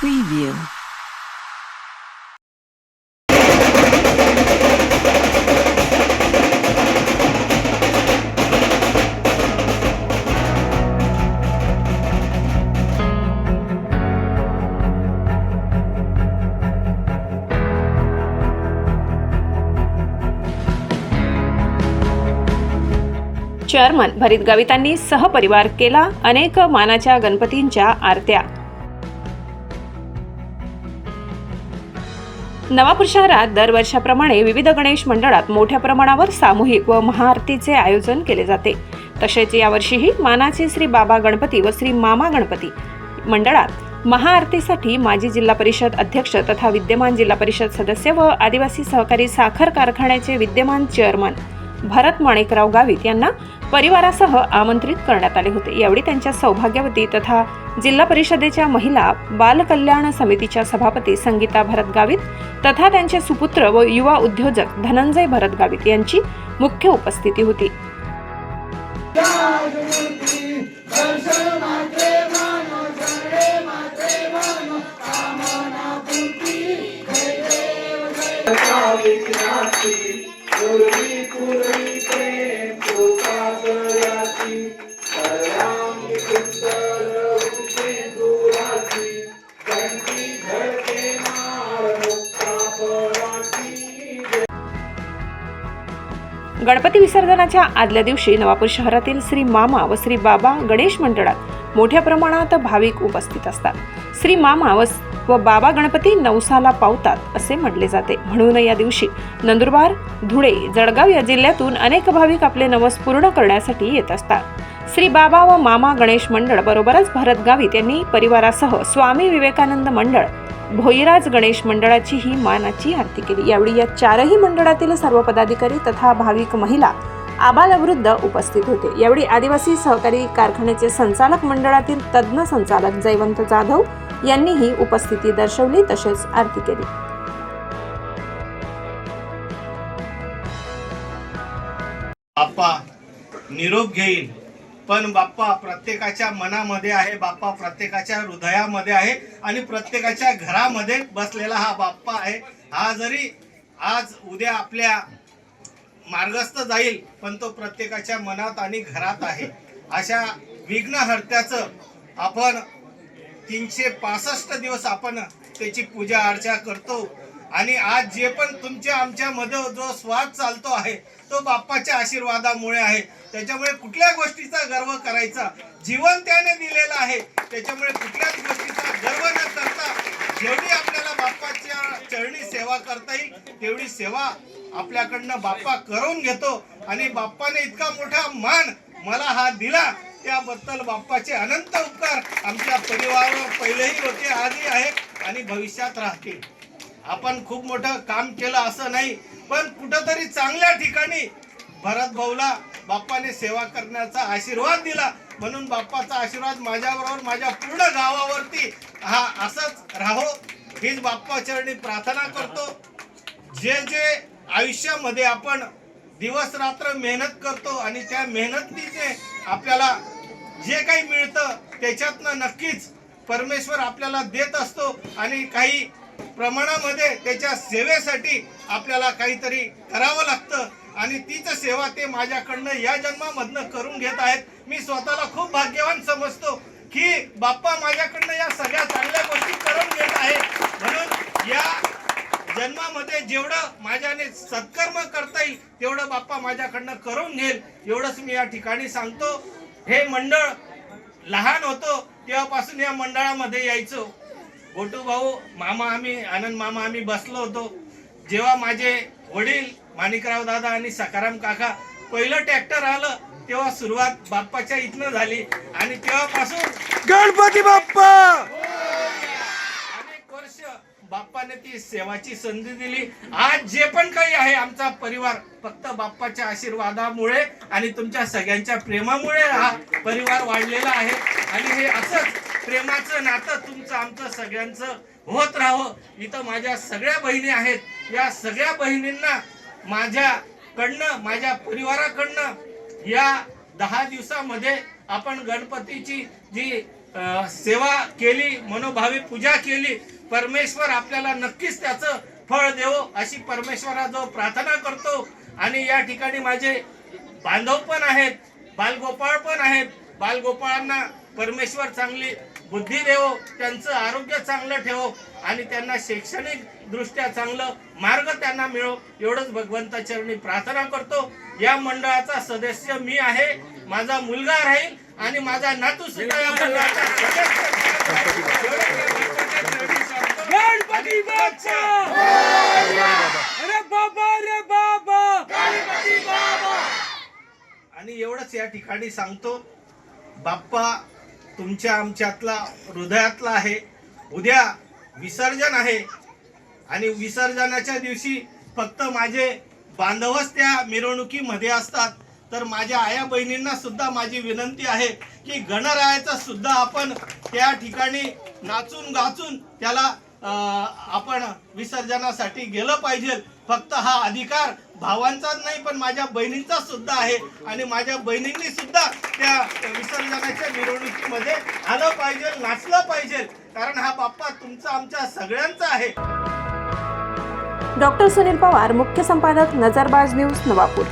Preview. Chairman भरीत गवितांनी सहपरिवार केला अनेक मानाच्या गणपतींच्या आरत्या नवापूर शहरात दरवर्षाप्रमाणे विविध गणेश मंडळात मोठ्या प्रमाणावर सामूहिक व महाआरतीचे आयोजन केले जाते. तसेच यावर्षीही मानाचे श्री बाबा गणपती व श्री मामा गणपती मंडळात महाआरतीसाठी माजी जिल्हा परिषद अध्यक्ष तथा विद्यमान जिल्हा परिषद सदस्य व आदिवासी सहकारी साखर कारखान्याचे विद्यमान चेअरमन भरत माणिकराव गावित यांना परिवारासह आमंत्रित करण्यात आले होते. यावेळी त्यांच्या सौभाग्यवती तथा जिल्हा परिषदेच्या महिला बालकल्याण समितीच्या सभापती संगीता भरत गावित तथा त्यांचे सुपुत्र व युवा उद्योजक धनंजय भरत गावित यांची मुख्य उपस्थिती होती. गणपती विसर्जनाच्या आदल्या दिवशी नवापूर शहरातील श्री मामा व श्री बाबा गणेश मंडळात मोठ्या प्रमाणात भाविक उपस्थित असतात. श्री मामा व व बाबा गणपती नवसाला पावतात असे म्हटले जाते. म्हणून या दिवशी नंदुरबार धुळे जळगाव या जिल्ह्यातून अनेक भाविक आपले नवस पूर्ण करण्यासाठी येत असतात. श्री बाबा व मामा गणेश मंडळ बरोबरच भरत गावित यांनी परिवारासह स्वामी विवेकानंद मंडळ भोईराज गणेश मंडळाची ही मानाची आरती केली. यावेळी या चारही मंडळातील सर्व पदाधिकारी तथा भाविक महिला आबालवृद्ध उपस्थित होते. यावेळी आदिवासी सहकारी कारखान्याचे संचालक मंडळातील तज्ज्ञ संचालक जयवंत जाधव यांनीही उपस्थिती दर्शवली तसेच आरती केली. बाप्पा निरोप घेईल पण बाप्पा प्रत्येकाच्या मनामध्ये आहे बाप्पा प्रत्येकाच्या हृदयामध्ये आहे आणि प्रत्येकाच्या घरामध्ये बसलेला हा बाप्पा आहे. हा जरी आज उद्या आपल्या मार्गस्थ जाईल पण तो प्रत्येकाच्या मनात आणि घरात आहे. अशा विघ्नहर्त्याचं आपण तीनशे पासष्ट दिवस आपण त्याची पूजा अर्चा करतो. आणि आज जे पण तुमच्या आमच्यामध्ये जो स्वाद चालतो आहे तो बाप्पाच्या आशीर्वादामुळे आहे. त्याच्यामुळे कुठल्या गोष्टीचा गर्व करायचा? जीवन त्याने दिलेलं आहे. त्याच्यामुळे कुठल्याच गोष्टीचा गर्व न करता जेवढी आपल्याला बाप्पाच्या चरणी सेवा करता येईल तेवढी सेवा आपल्याकडनं बाप्पा करून घेतो. आणि बाप्पाने इतका मोठा मान मला हा दिला त्याबद्दल बाप्पाचे अनंत उपकार आमच्या परिवारावर पहिलेही होते आजही आहेत आणि भविष्यात राहतील. आपण खूप मोठं काम केलं असं नाही पण कुठंतरी चांगल्या ठिकाणी भरत भाऊला बाप्पाने सेवा करण्याचा आशीर्वाद दिला. म्हणून बाप्पाचा आशीर्वाद माझ्याबरोबर माझ्या पूर्ण गावावरती हा असंच राहो. हीच बाप्पाचरणी प्रार्थना करतो. जे जे आयुष्यामध्ये आपण दिवस रात्र मेहनत करतो आणि त्या मेहनतीचे आपल्याला जे काही मिळतं त्याच्यातनं नक्कीच परमेश्वर आपल्याला देत असतो आणि काही प्रमाणामध्ये त्याच्या सेवेसाठी आपल्याला काहीतरी करावं लागतं. आणि तीच सेवा ते माझ्याकडनं या जन्मामधनं करून घेत आहेत. मी स्वतःला खूप भाग्यवान समजतो की बाप्पा माझ्याकडनं या सगळ्या चांगल्या गोष्टी करून घेत आहे म्हणून या जन्मामध्ये जेवढं माझ्याने सत्कर्म करता येईल तेवढं बाप्पा माझ्याकडनं करून घेईल. एवढंच मी या ठिकाणी सांगतो. हे मंडळ लहान होतो तेव्हापासून या मंडळामध्ये यायचो. गोटू भाऊ मामा आम्ही आनंद मामा आम्ही बसलो होतो. जेव्हा माझे वडील माणिकराव दादा आणि सकाराम काका पहिलं ट्रॅक्टर आलं तेव्हा सुरुवात बाप्पाच्या इथनं झाली. आणि तेव्हापासून गणपती बाप्पा! बाप्पाने ती सेवाची संधी दिली. आज जे पण काही आहे आमचा परिवार फक्त बाप्पाच्या आशीर्वादामुळे आणि तुमच्या सगळ्यांच्या प्रेमामुळे हा परिवार वाढलेला आहे. आणि हे असंच प्रेमाचं नातं तुमचं आमचं सगळ्यांचं होत राहावं. इथं माझ्या सगळ्या बहिणी आहेत. या सगळ्या बहिणींना माझ्याकडनं माझ्या परिवाराकडनं या दहा दिवसामध्ये आपण गणपतीची जी सेवा केली मनोभावी पूजा केली परमेश्वर आपल्याला नक्कीच त्याचं फळ देवो अशी परमेश्वराजवळ प्रार्थना करतो. आणि या ठिकाणी माझे बांधव पण आहेत बालगोपाळ पण आहेत. बालगोपाळांना परमेश्वर चांगली बुद्धी देवो त्यांचं आरोग्य चांगलं ठेवो आणि त्यांना शैक्षणिक दृष्ट्या चांगलं मार्ग त्यांना मिळो एवढंच भगवंता चरणी प्रार्थना करतो. या मंडळाचा सदस्य मी आहे माझा मुलगा राहील आणि माझा नातू सुद्धा या मंडळाचा सदस्य राहील. एवढंच या बाप्पाच्या चरणी सांगतो. गणपती बाप्पा अरे बाबा रे बाबा! आणि एवढंच या ठिकाणी सांगतो बाप्पा तुमच्या आमच्यातला हृदयातला आहे. उद्या विसर्जन आहे. आणि विसर्जनाच्या दिवशी फक्त माझे बांधवच त्या मिरवणुकीमध्ये असतात. तर माझ्या आया बहिणींना सुद्धा माझी विनंती आहे की गणरायाचा सुद्धा आपण त्या ठिकाणी नाचून गाचून त्याला आपण विसर्जनासाठी गेलं पाहिजे. फक्त हा अधिकार भावांचाच नाही पण माझ्या बहिणींचा सुद्धा आहे. आणि माझ्या बहिणींनी सुद्धा त्या विसर्जनाच्या मिरवणुकीमध्ये आलं पाहिजे नाचलं पाहिजे. कारण हा बाप्पा तुमचा आमच्या सगळ्यांचा आहे. डॉक्टर सुनील पवार मुख्य संपादक नजरबाज न्यूज नवापूर.